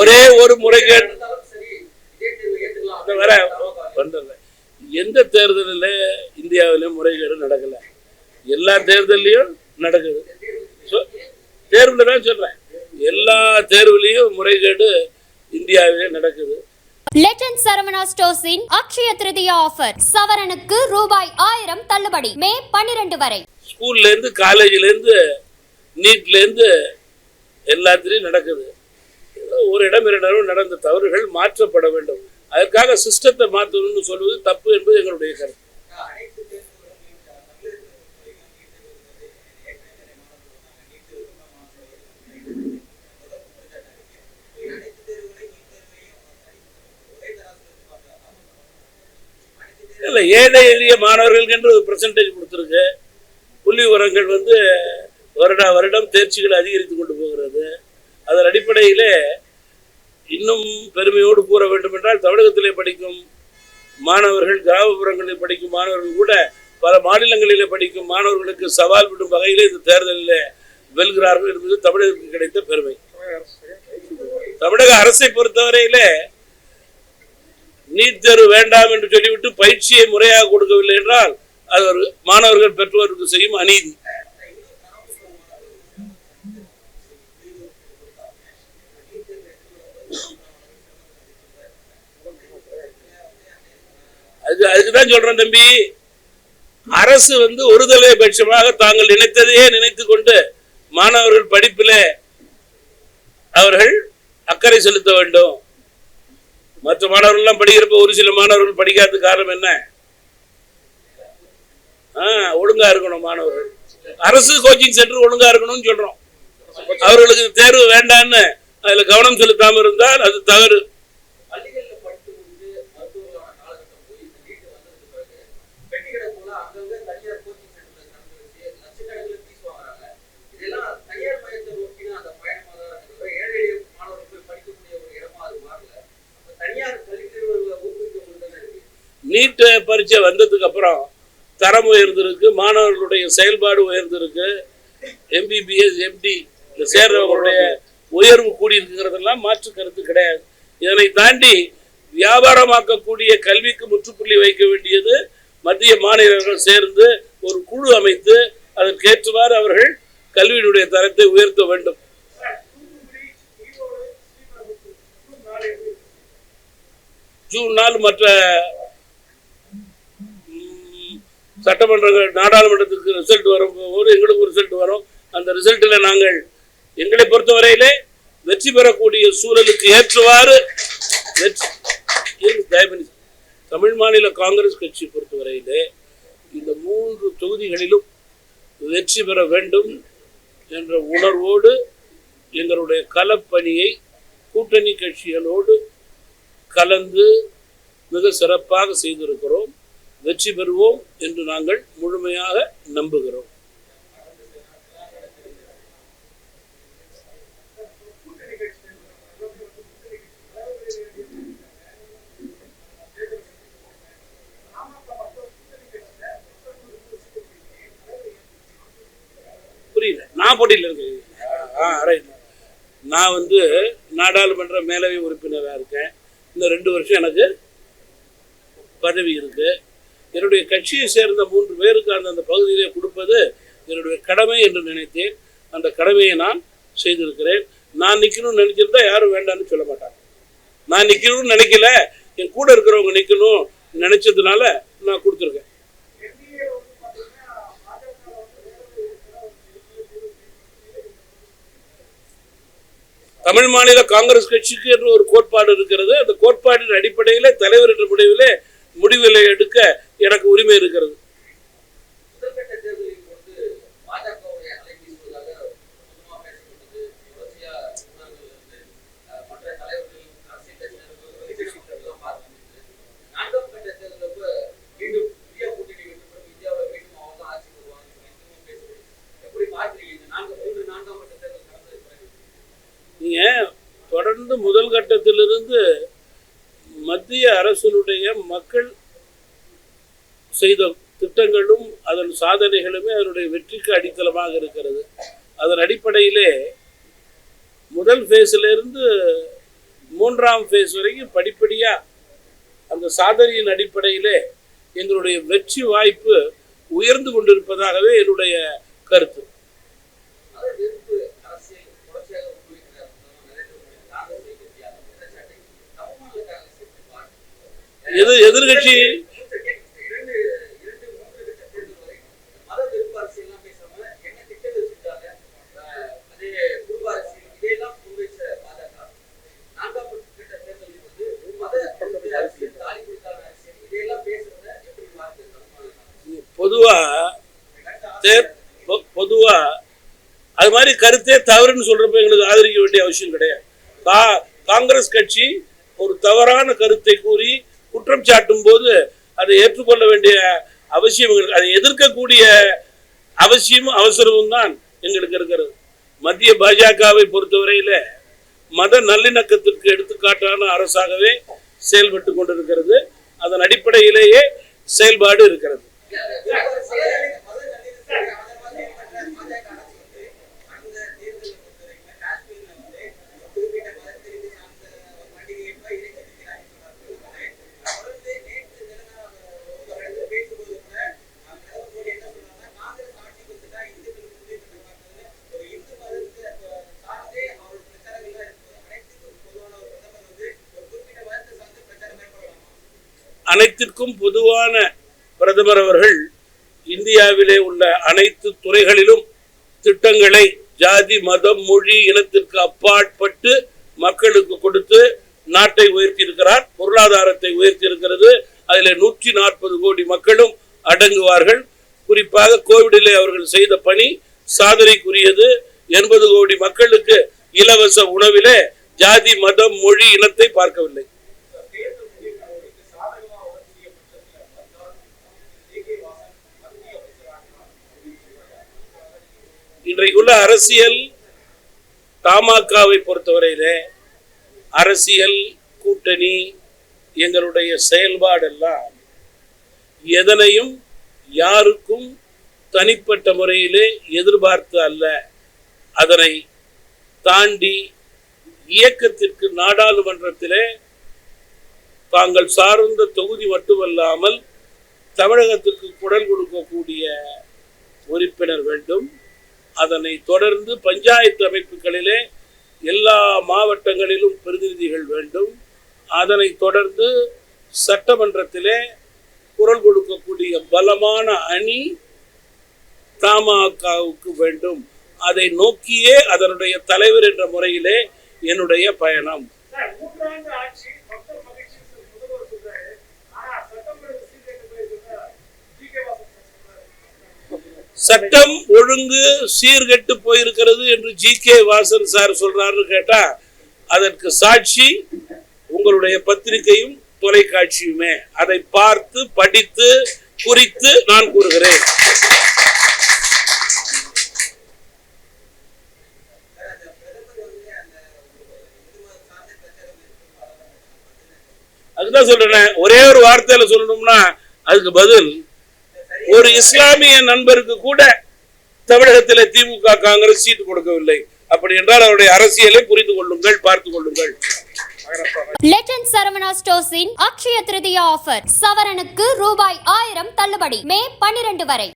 ஒரே ஒரு முறைகேடு வர. எந்த தேர்தலில் இந்தியாவிலும் முறைகேடு நடக்கல? எல்லா தேர்தல்லையும் நடக்குது. தேர்வுல தான் சொல்றேன். எல்லா தேர்வுலையும் முறைகேடு இந்தியாவிலே நடக்குது. லெஜண்ட் சரவணா ஸ்டோர்ஸின் அக்ஷய திருதியா ஆஃபர் சவரனுக்கு ரூபாய் ஆயிரம் தள்ளுபடி. மே பன்னிரண்டு வரை. ஸ்கூல்ல இருந்து காலேஜ்ல இருந்து நீட்ல இருந்து எல்லாத்துலயும் நடக்குது. ஒரு இடம் இரண்டு நடந்த தவறுகள் மாற்றப்பட வேண்டும். அதற்காக சிஸ்டத்தை மாற்றணும்னு சொல்வது தப்பு என்பது எங்களுடைய கருத்து. இல்லை ஏழை எளிய மாணவர்களுக்கு என்று ஒரு பெர்சன்டேஜ் கொடுத்துருக்கு. புள்ளி உரங்கள் வந்து வருட வருடம் தேர்ச்சிகளை அதிகரித்து கொண்டு போகிறது. அதன் அடிப்படையிலே இன்னும் பெருமையோடு கூற வேண்டும் என்றால் தமிழகத்திலே படிக்கும் மாணவர்கள் கிராமப்புறங்களில் படிக்கும் மாணவர்கள் கூட பல மாநிலங்களிலே படிக்கும் மாணவர்களுக்கு சவால் விடும் வகையிலே இந்த தேர்தலில் வெல்கிறார்கள் என்பது தமிழகத்துக்கு கிடைத்த பெருமை. தமிழக அரசை பொறுத்தவரையிலே நீட் தேர்வு வேண்டாம் என்று சொல்லிவிட்டு பயிற்சியை முறையாக கொடுக்கவில்லை என்றால் அது ஒரு மாணவர்கள் பெற்றோருக்கு செய்யும் அநீதி. அது அதுக்கு தான் சொல்றேன் தம்பி. அரசு வந்து ஒருதலை பட்சமாக தாங்கள் நினைத்ததையே நினைத்து கொண்டு மாணவர்கள் படிப்பிலே அவர்கள் அக்கறை செலுத்த வேண்டும். மற்ற மாணவர்கள் எல்லாம் படிக்கிறப்ப ஒரு சில மாணவர்கள் படிக்காத காரணம் என்ன? ஆ, ஒழுங்கா இருக்கணும் மாணவர்கள். அரசு கோச்சிங் சென்டர் ஒழுங்கா இருக்கணும்னு சொல்றோம். அவர்களுக்கு தேர்வு வேண்டான்னு அதுல கவனம் செலுத்தாம இருந்தால் அது தவறு பள்ளிகள்ல படித்து முடிச்சு மருத்துவர்களான காலகட்டம் போய் இந்த நீட் வந்ததுக்கு பிறகு பெட்டிக்கடை போல அங்கங்க தனியார் கோச்சிங் சென்டர்ல நடந்து வச்சு லட்சக்கணக்கில் ஃபீஸ் வாங்குறாங்க இதெல்லாம் தனியார் பயத்தை நோக்கின அந்த பயணமா தான் இருக்குது ஏழை எளிய மாணவர்கள் போய் படிக்கக்கூடிய ஒரு இடமா அது மாறல அப்ப தனியார் கல்வி நிறுவனங்களை ஊக்குவிக்க முடியல இருக்கு நீட் பரீட்சை வந்ததுக்கு அப்புறம் தரம் உயர்ந்திருக்கு மாணவர்களுடைய செயல்பாடு உயர்ந்திருக்கு எம்பிபிஎஸ் எம்டி சேர்றவங்களுடைய உயர்வு கூடியிருக்குங்கிறதெல்லாம் மாற்று கருத்து கிடையாது. இதனை தாண்டி வியாபாரமாக்கக்கூடிய கல்விக்கு முற்றுப்புள்ளி வைக்க வேண்டியது மத்திய மாநிலங்கள் சேர்ந்து ஒரு குழு அமைத்து அதற்கேற்றவாறு அவர்கள் கல்வியினுடைய தரத்தை உயர்த்த வேண்டும். ஜூன் நாள் மற்ற சட்டமன்றங்கள் நாடாளுமன்றத்துக்கு ரிசல்ட் வரும் போது எங்களுக்கு ரிசல்ட் வரும். அந்த ரிசல்ட்டில் நாங்கள் எங்களை பொறுத்தவரையிலே வெற்றி பெறக்கூடிய சூழலுக்கு ஏற்றவாறு வெற்றி தயவு தமிழ் மாநில காங்கிரஸ் கட்சி பொறுத்தவரையிலே இந்த மூன்று தொகுதிகளிலும் வெற்றி பெற வேண்டும் என்ற உணர்வோடு எங்களுடைய கலப்பணியை கூட்டணி கட்சிகளோடு கலந்து மிக சிறப்பாக செய்திருக்கிறோம். வெற்றி பெறுவோம் என்று நாங்கள் முழுமையாக நம்புகிறோம். புரியல. நான் போட்டியில் இருக்கேன். ஆ ரைட் நான் வந்து நாடாளுமன்ற மேலவை உறுப்பினராக இருக்கேன். இந்த ரெண்டு வருஷம் எனக்கு பதவி இருக்கு. என்னுடைய கட்சியை சேர்ந்த மூன்று பேருக்கு அந்த பகுதியிலே கொடுப்பது என்னுடைய கடமை என்று நினைத்தேன். அந்த கடமையை நான் செய்திருக்கிறேன். நான் நிற்கணும்னு நினைச்சிருந்தா யாரும் வேண்டாம்னு சொல்ல மாட்டாங்க. நான் நிற்கணும்னு நினைக்கல. என் கூட இருக்கிறவங்க நிற்கணும் நினைச்சதுனால நான் கொடுத்துருக்கேன். தமிழ் மாநில காங்கிரஸ் கட்சிக்கு என்று ஒரு கோட்பாடு இருக்கிறது. அந்த கோட்பாட்டின் அடிப்படையில் தலைவர் என்ற முடிவிலே முடிவுகளை எடுக்க எனக்கு உரிமை இருக்கிறது. முதற்கட்ட தேர்தலின் பொழுது பாஜகவுடைய அலை வீசுவதாக பொதுவாக பேசப்பட்டது. தொடர்ச்சியா ஊடகங்கள்ல இருந்து அஹ், மற்ற தலைவர்கள் அரசியல் கட்சியினர்கள் வெளிப்படையாக பார்க்க முடியுது நான்காம் கட்ட தேர்தலுக்கு மீண்டும் இந்தியா கூட்டணி வெற்றி பெறும் இந்தியாவில் மீண்டும் அவங்க தான் ஆட்சி வருவாங்க திரும்பவும் பேசுறது எப்படி பார்க்குறீங்க? இந்த நான்கு மூன்று நான்காம் கட்ட தேர்தல் நடந்தது பிறகு நீங்க தொடர்ந்து முதல் கட்டத்திலிருந்து மத்திய அரசினுடைய மக்கள் செய்த திட்டங்களும் அதன் சாதனைகளுமே அதனுடைய வெற்றிக்கு அடித்தளமாக இருக்கிறது. அதன் அடிப்படையிலே முதல் ஃபேஸிலிருந்து மூன்றாம் ஃபேஸ் வரைக்கும் படிப்படியாக அந்த சாதனையின் அடிப்படையிலே எங்களுடைய வெற்றி வாய்ப்பு உயர்ந்து கொண்டிருப்பதாகவே என்னுடைய கருத்து மத வெறுப்பு அரசியல் தொடர்ச்சியாக ஊக்குவிக்கிறார் பிரதமர் நரேந்திர மோடி காங்கிரஸ் கட்சியாக குற்றச்சாட்டை தமிழ்நாடு காங்கிரஸ் எப்படி பார்க்கிறது? எது எதிர்கட்சி இரண்டு இரண்டு மூன்று கட்ட தேர்தல் வரை மத வெறுப்பு அரசியல்லாம் பேசாம என்ன திட்டங்கள் வச்சிருக்காங்க அஹ் அதே குடும்ப அரசியல் இதையெல்லாம் முன்வைச்ச பாஜக நான்காம் கட்ட தேர்தலில் வந்து மத வெறுப்பு அரசியல் தாலி கொடுத்தாங்க அரசியல் இதையெல்லாம் பேசுறத எப்படி பார்க்குது எது எதிர்கட்சி? பொதுவா பொ- பொதுவா அது மாதிரி கருத்தே தவறுன்னு சொல்றப்ப எங்களுக்கு ஆதரிக்க வேண்டிய அவசியம் கிடையாது. கா காங்கிரஸ் கட்சி ஒரு தவறான கருத்தை கூறி குற்றம் சாட்டும் போது அதை ஏற்றுக்கொள்ள வேண்டிய அவசியம் எங்களுக்கு அதை எதிர்க்கக்கூடிய அவசியமும் அவசரமும் தான் எங்களுக்கு இருக்கிறது. மத்திய பாஜகவை பொறுத்தவரையில மத நல்லிணக்கத்திற்கு எடுத்துக்காட்டான அரசாகவே செயல்பட்டு கொண்டிருக்கிறது. அதன் அடிப்படையிலேயே செயல்பாடு இருக்கிறது. அனைத்திற்கும் பொதுவான பிரதமர் அவர்கள் இந்தியாவிலே உள்ள அனைத்து துறைகளிலும் திட்டங்களை ஜாதி மதம் மொழி இனத்திற்கு அப்பாற்பட்டு மக்களுக்கு கொடுத்து நாட்டை உயர்த்தி இருக்கிறார் பொருளாதாரத்தை உயர்த்தி இருக்கிறது அதில் நூற்றி நாற்பது கோடி மக்களும் அடங்குவார்கள். குறிப்பாக கோவிடிலே அவர்கள் செய்த பணி சாதனைக்குரியது. எண்பது கோடி மக்களுக்கு இலவச உணவிலே ஜாதி மதம் மொழி இனத்தை பார்க்கவில்லை. இன்றைக்குள்ள அரசியல் தமாகவை பொறுத்தவரையிலே அரசியல் கூட்டணி எங்களுடைய செயல்பாடெல்லாம் எதனையும் யாருக்கும் தனிப்பட்ட முறையிலே எதிர்பார்த்து அல்ல. அதனை தாண்டி இயக்கத்திற்கு நாடாளுமன்றத்திலே தாங்கள் சார்ந்த தொகுதி மட்டுமல்லாமல் தமிழகத்திற்கு குரல் கொடுக்கக்கூடிய உறுப்பினர் வேண்டும். அதனை தொடர்ந்து பஞ்சாயத்து அமைப்புகளிலே எல்லா மாவட்டங்களிலும் பிரதிநிதிகள் வேண்டும். அதனை தொடர்ந்து சட்டமன்றத்திலே குரல் கொடுக்கக்கூடிய பலமான அணி தமாகவுக்கு வேண்டும். அதை நோக்கியே அதனுடைய தலைவர் என்ற முறையிலே என்னுடைய பயணம் சார், நூற்றாண்டு ஆட்சி மக்கள் மகிழ்ச்சி முதல்வர் சொல்றாரு ஆனா சட்டம் ஒழுங்கு சீர்கேட்டு போயிருக்குன்னா ஜி கே வாசன் சொல்றாரு சட்டம் ஒழுங்கு சீர்கெட்டு போயிருக்கிறது என்று ஜி கே வாசன் சார் சொல்றாருன்னு கேட்டா அதற்கு சாட்சி உங்களுடைய பத்திரிகையும் தொலைக்காட்சியுமே. அதை பார்த்து படித்து குறித்து நான் கூறுகிறேன். அதுதான் சொல்றேன் ஒரே ஒரு வார்த்தையில சொல்லணும்னா அதுக்கு பதில் ஒரு இஸ்லாமிய நண்பருக்கு கூட தமிழகத்தில் திமுக காங்கிரஸ் சீட்டு கொடுக்கவில்லை. அப்படி என்றால் அவருடைய அரசியலை புரிந்து கொள்ளுங்கள் பார்த்து கொள்ளுங்கள். லெட்டன் சரவணா ஸ்டோர்ஸின் அக்ஷய திருதிய ஆஃபர் சவரனுக்கு ரூபாய் ஆயிரம் தள்ளுபடி. மே பன்னிரண்டு வரை.